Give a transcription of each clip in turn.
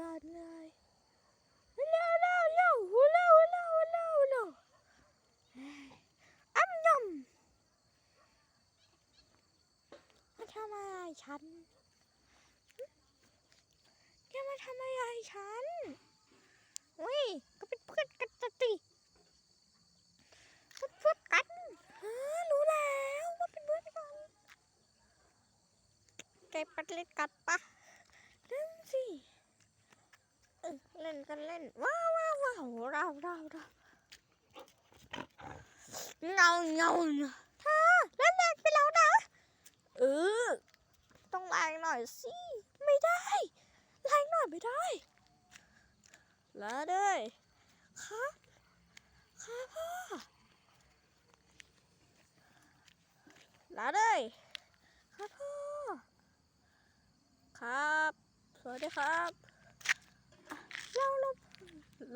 ก่อนเลยเร็วเร็วเร็วหูเร็วเร็วเร็วเร็วเฮ้ยอ้ำยำมาทำอะไรฉันแกมาทำอะไรฉันอุ้ยก็เป็นเพื่อนกันสติพูดพูดกันฮะรู้แล้วว่าเป็นเพื่อนกันแกไปเล่นกันปะเล่นสิเออเล่น กันเล่น ว้าวว้าวว้าวเราเราเราเงาเงาเธอเล่นแรงไปแล้วนะ เออ ต้องแรงหน่อยสิ ไม่ได้แรงหน่อยไม่ได้ แล้วด้วยครับครับพ่อแล้วด้วยครับพ่อครับ สวัสดีครับ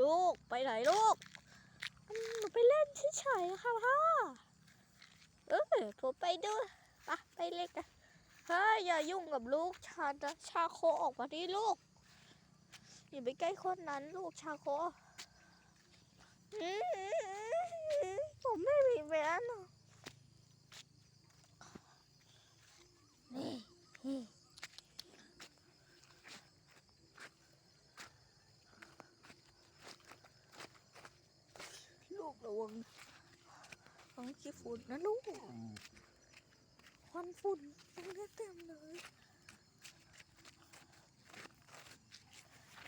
ลูกไปไหนลูกหนูไปเล่นเฉยๆค่ะพ่อเออผมไปด้วยไปะไปเล่นกันเฮ้ยอย่ายุ่งกับลูกฉันนะชาโคออกมาดิลูกอย่าไปใกล้คนนั้นลูกชาโคผมไม่มีแหวนนี่นี่ลูกระวังระวัง ขี้ฝุ่นนะลูกควันฝุ่นตรงนี้เต็มเลย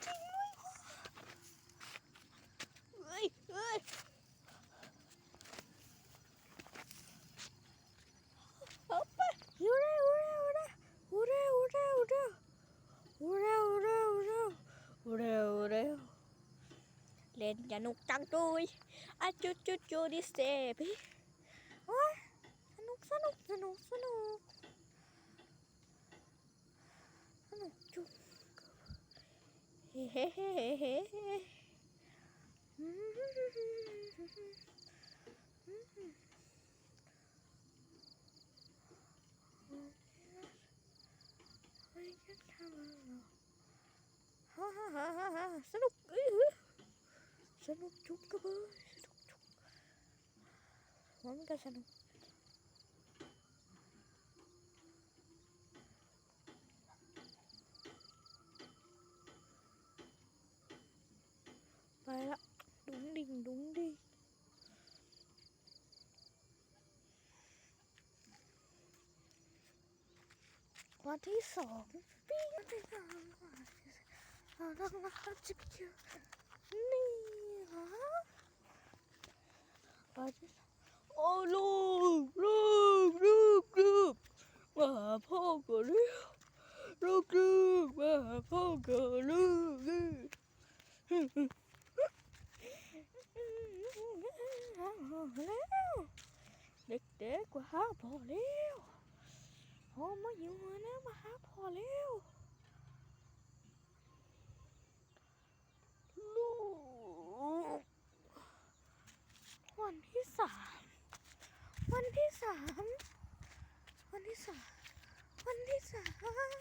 จริงด้วยพ่อเฮ้ยเฮ้ยเอาไปอยู่เร็วเร็วเร็วเร็วเร็วเร็วเร็วเร็วเร็วเร็วเร็วเล่นสนุกจังด้วยอะจุจุจุดิเซพี่โอ้ยสนุก สนุกสนุกสนุกสนุกจุ๊บเฮ้เฮ้เฮ้เฮ้เฮ้อืมเฮ้ยจะทำอะไรเหรอฮ่าฮ่าฮ่าฮ่าฮ่าสนุกเอ้ยเฮ้ยสนุกจุ๊บกระเบยสนุกจุ๊บมันก็สนุก ไปละดุงดิ่งดุ้งดิ่งวันที่สองปีที่สามวันที่สามเราต้องมาจิบจิบนี่ฮะวันที่โอ้ลูกลูกลูกลูกมาหาพ่อก่อนเร็วลูกลูกมาหาพ่อก่อนลูกลูก แล้วเด็กๆกว่าหาพอแล้วพอมาอยู่นะมาหาพอแล้วลูกวันที่สามวันที่สามวันที่สามวันที่สาม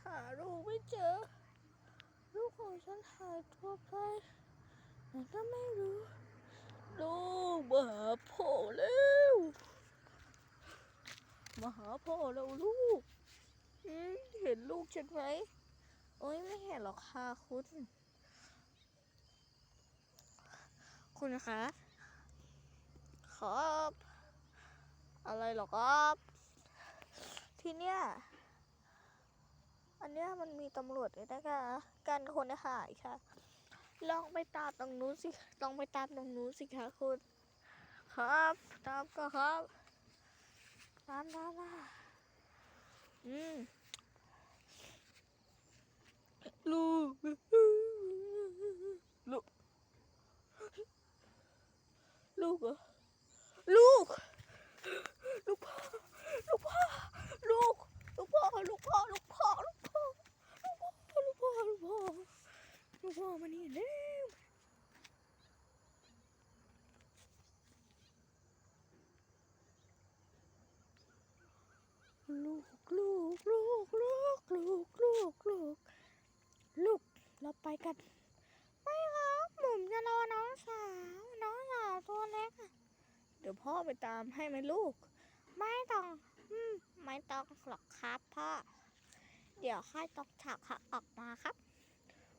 หาลูกไม่ เจอ ลูกของฉันหายตัวไปไหนก็ไม่รู้ ลูกมาหาพ่อแล้วมาหาพ่อแล้วลูก เห็นลูกฉันไหม โอ้ยไม่เห็นหรอกค่ะคุณ คุณคะครับ อะไรหรอครับ ที่เนี้ย อันเนี้ยมันมีตำรวจเลยนะคะการคนหายค่ะ ลองไปตามตรงนู้นสิลองไปตามตรงนู้นสิคะคุณ ครับ ตามก็ครับตามตามมาอืมลูกลูก ลูกเหรอลูก ลูกพ่อ ไปกัน ไม่ครับหมุมจะรอน้องสาว น้องสาวตัวเล็กเดี๋ยวพ่อไปตามให้ไหมลูก ไม่ต้องอมไม่ต้องหรอกครับพ่อ เดี๋ยวให้ยตอกฉากค่ะออกมาครับ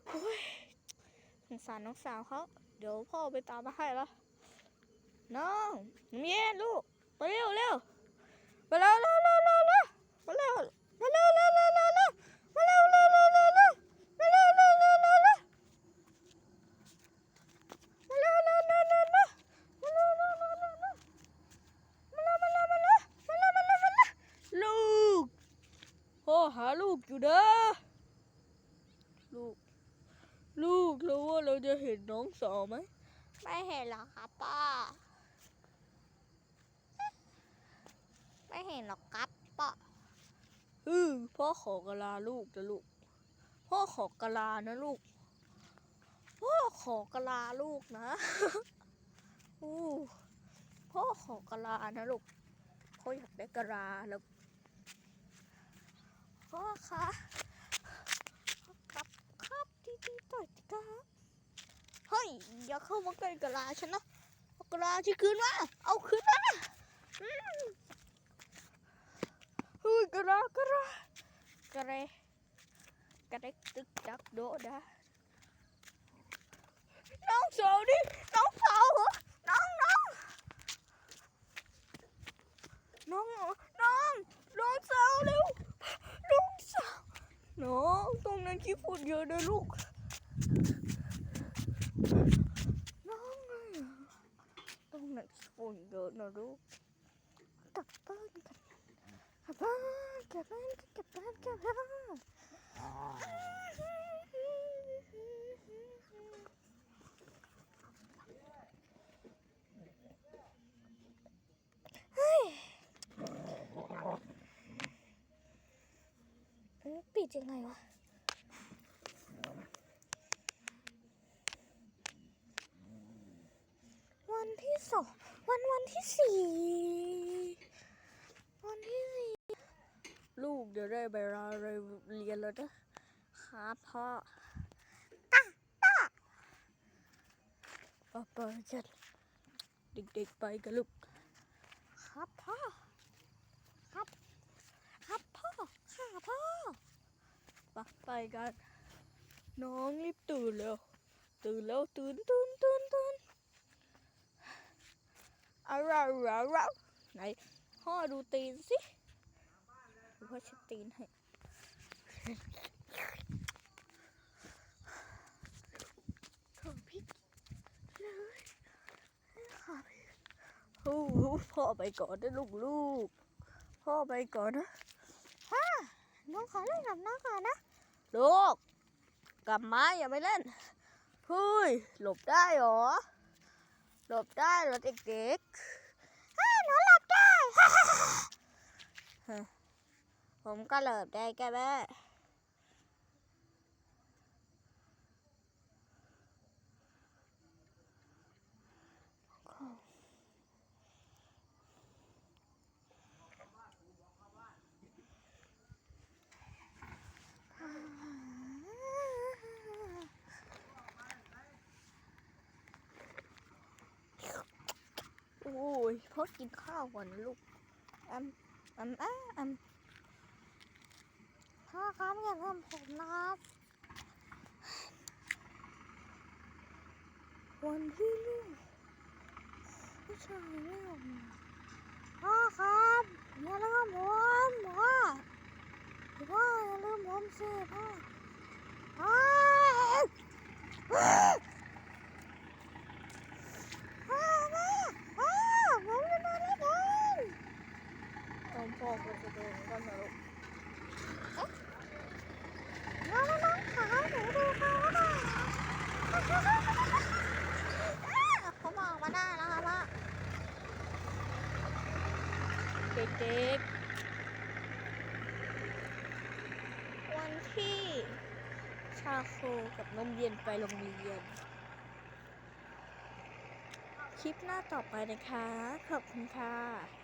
โอ้ยสงสารน้องสาวเขาเดี๋ยวพ่อไปตามมาให้ละน้องเมียลูกไปเร็วเร็วไปเร็วเร็วเร็วเร็วเร็วไปเร็วไปเร็วเร็วเร็ว กอยู่เด้อลูก ลูกแล้วว่าเราจะเห็นน้องสาวไหมไม่เห็นหรอกครับป้าไม่เห็นหรอกครับป้าอือพ่อขอกะลาลูกนะลูก พ่อขอกะลานะลูก พ่อขอกะลาลูกนะอู้พ่อขอกะลานะลูก พ่ออยากได้กะลาแล้ว พ่อคะครับครับดีดีต่อยสิครับเฮ้ยอย่าเข้ามาใกล้กระลาฉันนะเอากะลาที่คืนมาเอาคืนมาอืมเฮ้ยกระลากระลากระเรกระเรตึกจักโดดาน้องสาวดิน้องสาวเหรอน้องน้องน้องน้องน้องสาวเร็ว น้องตรงนั้นขี้ฝุ่นเยอะนะลูก น้องอะตรงนั้นขี้ฝุ่นเยอะนะลูกกลับบ้านกันกลับบ้านกลับบ้านกลับบ้านเฮ้ย เอ๊ะ ปิดยังไงวะวันที่สองวันวันที่สี่วันที่สี่ลูกเดี๋ยวได้เวลาเรียนแล้วนะครับพ่อตาตาป้าป้าจัดเด็กๆไปกันลูกครับพ่อครับ ครับพ่อค่ะพ่อ ไปไปกัน น้องรีบตื่นเร็ว ตื่นแล้วตื่นตื่นตื่นตื่นอะราราราไหนพ่อดูตีนสิพ่อช็ดตีนให้โถพี่เลยค่ะโอ้พ่อไปก่อนนะลูกลูกพ่อไปก่อนนะ น้องขอเล่นกับน้องก่อนนะ ลูกกลับมาอย่าไปเล่นเฮ้ยหลบได้เหรอ หลบได้เหรอเด็กๆฮ้หนูหลบได้ ผมก็หลบได้แกแม่โอ้ ยพอกินข้าวก่อนลูกอัมอัมอะอัมพ่อครับอย่าทำผมนะครับวันที่ลูกผู้ชายไม่ออกมาพ่อครับอย่าลืมผมพ่อพ่ออย่าลืมผมสิพ่อพ่อพ่อพ่อพ่อผมจะนอนไม่ได้ตอนพ่อก็จะโดนกันนะลูกน้องน้องขาหนูดูเขาหน่อยเขามองมาได้แล้วครับพ่อ เด็กๆ วันที่ชาโคกับนมเย็นไปโรงเรียน คลิปหน้าต่อไปนะคะ ขอบคุณค่ะ